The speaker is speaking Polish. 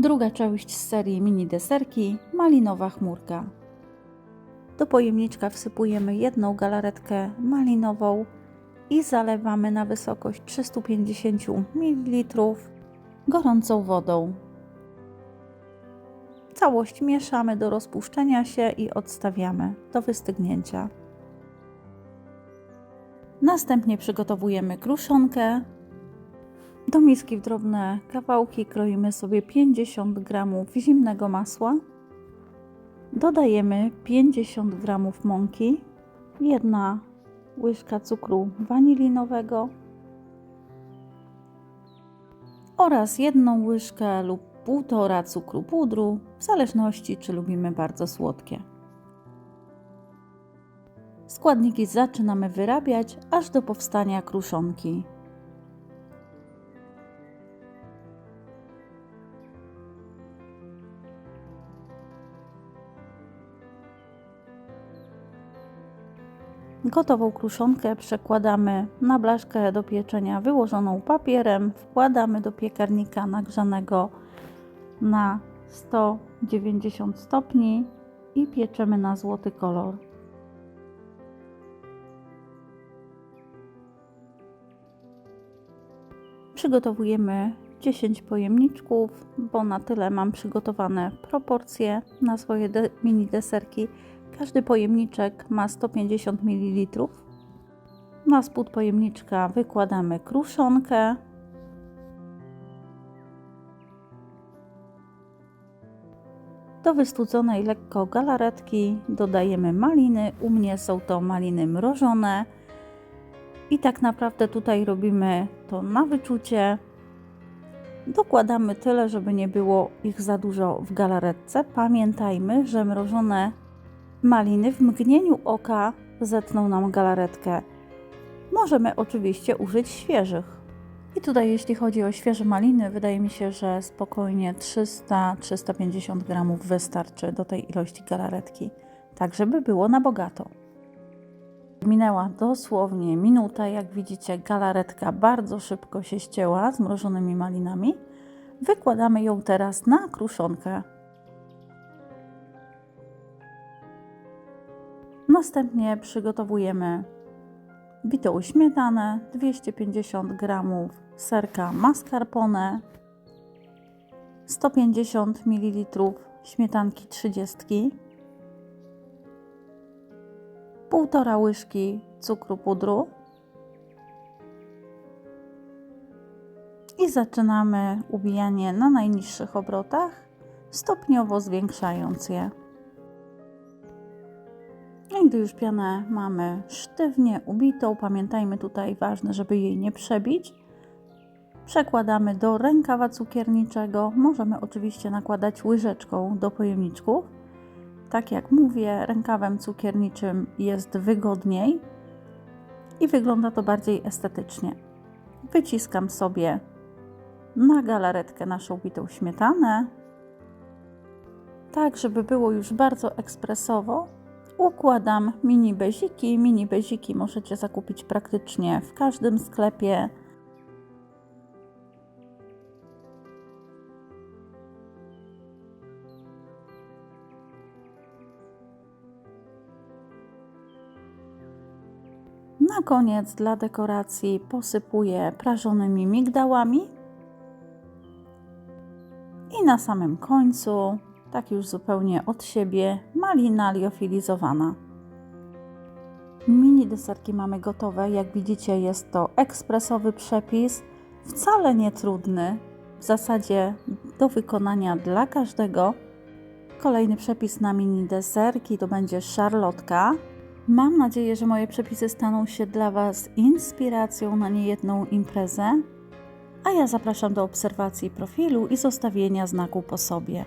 Druga część z serii mini deserki malinowa chmurka. Do pojemniczka wsypujemy jedną galaretkę malinową i zalewamy na wysokość 350 ml gorącą wodą. Całość mieszamy do rozpuszczenia się i odstawiamy do wystygnięcia. Następnie przygotowujemy kruszonkę. Do miski w drobne kawałki kroimy sobie 50 g zimnego masła. Dodajemy 50 g mąki, jedna łyżka cukru wanilinowego oraz jedną łyżkę lub półtora cukru pudru, w zależności czy lubimy bardzo słodkie. Składniki zaczynamy wyrabiać aż do powstania kruszonki. Gotową kruszonkę przekładamy na blaszkę do pieczenia wyłożoną papierem, wkładamy do piekarnika nagrzanego na 190 stopni i pieczemy na złoty kolor. Przygotowujemy 10 pojemniczków, bo na tyle mam przygotowane proporcje na swoje de mini deserki. Każdy pojemniczek ma 150 ml. Na spód pojemniczka wykładamy kruszonkę. Do wystudzonej lekko galaretki dodajemy maliny. U mnie są to maliny mrożone. I tak naprawdę tutaj robimy to na wyczucie. Dokładamy tyle, żeby nie było ich za dużo w galaretce. Pamiętajmy, że mrożone maliny w mgnieniu oka zetną nam galaretkę. Możemy oczywiście użyć świeżych. I tutaj, jeśli chodzi o świeże maliny, wydaje mi się, że spokojnie 300-350 gramów wystarczy do tej ilości galaretki, tak żeby było na bogato. Minęła dosłownie minuta, jak widzicie, galaretka bardzo szybko się ścięła z mrożonymi malinami. Wykładamy ją teraz na kruszonkę. Następnie przygotowujemy bitą śmietanę, 250 g serka mascarpone, 150 ml śmietanki 30, półtora łyżki cukru pudru i zaczynamy ubijanie na najniższych obrotach, stopniowo zwiększając je. Gdy już pianę mamy sztywnie ubitą, pamiętajmy tutaj ważne, żeby jej nie przebić. Przekładamy do rękawa cukierniczego. Możemy oczywiście nakładać łyżeczką do pojemniczków. Tak jak mówię, rękawem cukierniczym jest wygodniej i wygląda to bardziej estetycznie. Wyciskam sobie na galaretkę naszą bitą śmietanę, tak żeby było już bardzo ekspresowo układam mini beziki. Mini beziki możecie zakupić praktycznie w każdym sklepie. Na koniec dla dekoracji posypuję prażonymi migdałami. I na samym końcu tak już zupełnie od siebie, malina liofilizowana. Mini deserki mamy gotowe. Jak widzicie, jest to ekspresowy przepis, wcale nie trudny, w zasadzie do wykonania dla każdego. Kolejny przepis na mini deserki to będzie szarlotka. Mam nadzieję, że moje przepisy staną się dla Was inspiracją na niejedną imprezę. A ja zapraszam do obserwacji profilu i zostawienia znaku po sobie.